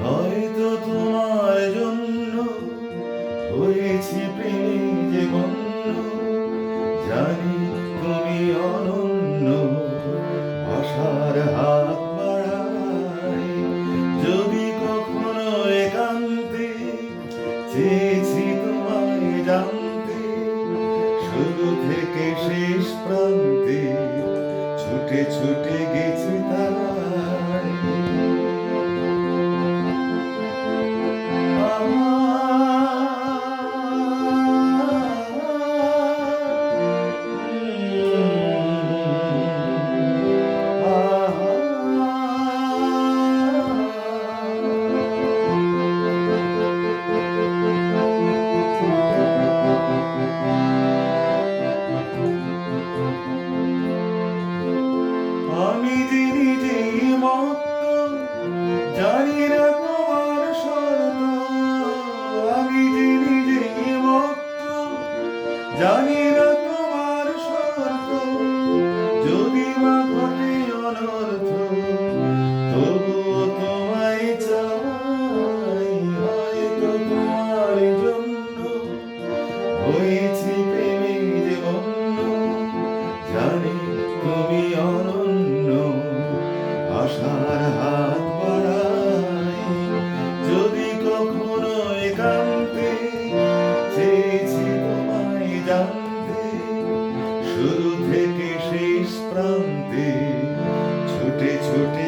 হয়তো তোমার জন্য হয়েছে প্রেমে যে গন্ধ জানি প্রান্তে ছুটে ছুটে গেছে তারা। শুরু থেকে শেষ প্রান্তে ছুটে ছুটে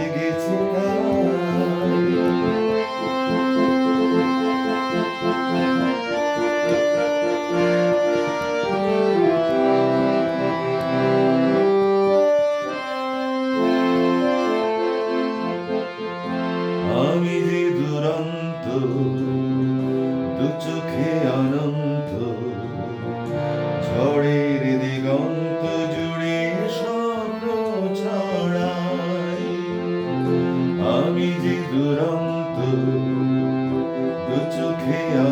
Hey,